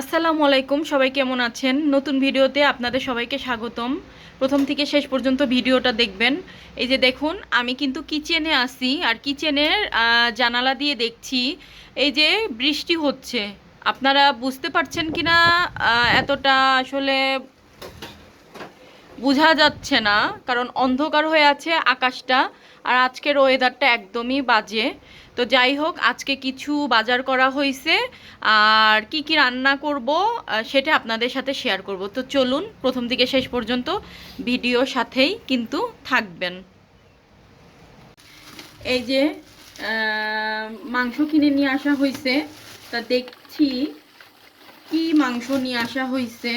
আসসালামু আলাইকুম, সবাই কেমন আছেন? নতুন ভিডিওতে আপনাদের সবাইকে স্বাগতম। প্রথম থেকে শেষ পর্যন্ত ভিডিওটা দেখবেন। এই যে দেখুন, আমি কিন্তু কিচেনে আসি আর কিচেনের জানালা দিয়ে দেখছি, এই যে বৃষ্টি হচ্ছে। আপনারা বুঝতে পারছেন কি না এতটা আসলে বোঝা যাচ্ছে না, কারণ অন্ধকার হয়ে আছে আকাশটা আর আজকের ওয়েদারটা একদমই বাজে। তো যাই হোক, আজকে কিছু বাজার করা হয়েছে আর কি কি রান্না করব সেটা আপনাদের সাথে শেয়ার করব। তো চলুন, প্রথম থেকে শেষ পর্যন্ত ভিডিও সাথেই কিন্তু থাকবেন। এই যে মাংস কিনে নিয়ে আসা হয়েছে তা দেখছি কি মাংস নিয়ে আসা হয়েছে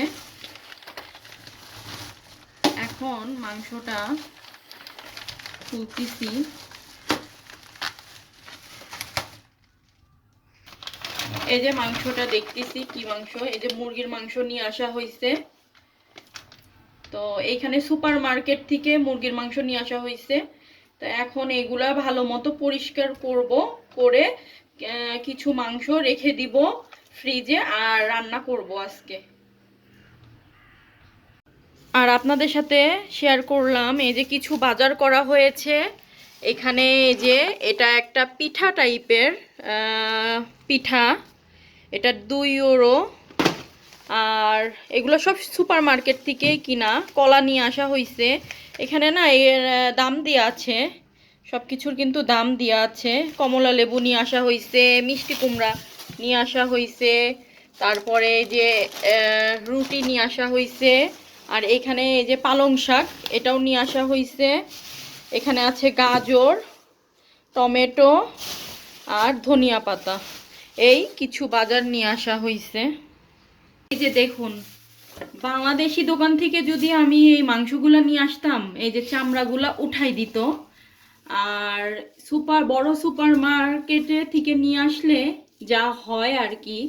এখন মাংসটা খুলতেছি এই যে মাংসটা দেখতেছি, কি মাংস? এই যে মুরগির মাংস নিয়ে আসা হয়েছে তো এইখানে সুপার মার্কেট থেকে মুরগির মাংস নিয়ে আসা হয়েছে তো এখন এগুলা ভালো মতো পরিষ্কার করব, করে কিছু মাংস রেখে দিব ফ্রিজে, আর রান্না করব আজকে। আর আপনাদের সাথে শেয়ার করলাম, এই যে কিছু বাজার করা হয়েছে। এখানে এই যে এটা একটা পিঠা টাইপের পিঠা। এটা দুই ইউরো আর এগুলো সব সুপার মার্কেট থেকেই কিনা, কলা নিয়ে আসা হয়েছে এখানে না এর দাম দেওয়া আছে। সব কিছুর কিন্তু দাম দেওয়া আছে। কমলা লেবু নিয়ে আসা হয়েছে মিষ্টি কুমড়া নিয়ে আসা হয়েছে তারপরে যে রুটি নিয়ে আসা হয়েছে আর এখানে এই যে পালং শাক, এটাও নিয়ে আসা হয়েছে এখানে আছে গাজর, টমেটো আর ধনিয়া পাতা। এই কিছু বাজার নিয়ে আসা হয়েছে এই যে দেখুন, বাংলাদেশি দোকান থেকে যদি আমি এই মাংসগুলো নিয়ে আসতাম, এই যে চামড়াগুলা উঠাই দিত। আর সুপার, বড় সুপার মার্কেটে থেকে নিয়ে আসলে যা হয় আর কি,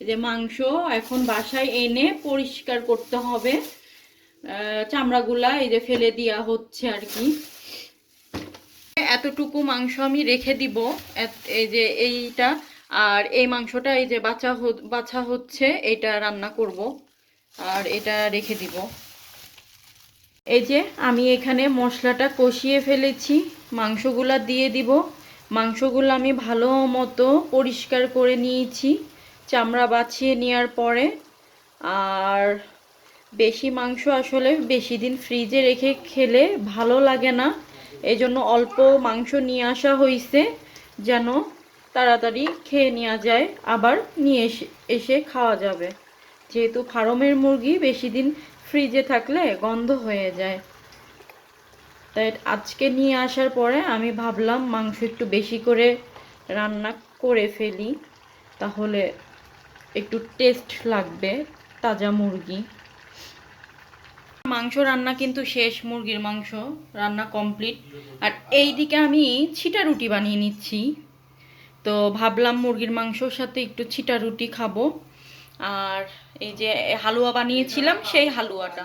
যে মাংস এখন বাসায় এনে পরিষ্কার করতে হবে। চামড়াগুলা এই যে ফেলে দেওয়া হচ্ছে আর কি। এতটুকু মাংস আমি রেখে দিব এই যে এইটা, আর এই মাংসটা এই যে বাছা বাছা হচ্ছে, এটা রান্না করব, আর এটা রেখে দিব। এই যে আমি এখানে মশলাটা কষিয়ে ফেলেছি, মাংসগুলা দিয়ে দিব। মাংসগুলো আমি ভালো মতো পরিষ্কার করে নিয়েছি, চামড়া বাছিয়ে নেওয়ার পরে, আর বেশি মাংস আসলে বেশি দিন ফ্রিজে রেখে খেলে ভালো লাগে না। এই জন্য অল্প মাংস নিয়ে আসা হয়েছে যেন তাড়াতাড়ি খেয়ে নেওয়া যায়, আবার নিয়ে এসে এসে খাওয়া যাবে। যেহেতু ফার্মের মুরগি বেশি দিন ফ্রিজে থাকলে গন্ধ হয়ে যায়। তাই আজকে নিয়ে আসার পরে আমি ভাবলাম মাংস একটু বেশি করে রান্না করে ফেলি, তাহলে একটু টেস্ট লাগবে তাজা মুরগি। মাংস রান্না কিন্তু শেষ, মুরগির মাংস রান্না কমপ্লিট আর এই দিকে আমি ছিটা রুটি বানিয়ে নিচ্ছি। তো ভাবলাম মুরগির মাংসর সাথে একটু ছিটা রুটি খাব। আর এই যে হালুয়া বানিয়েছিলাম, সেই হালুয়াটা।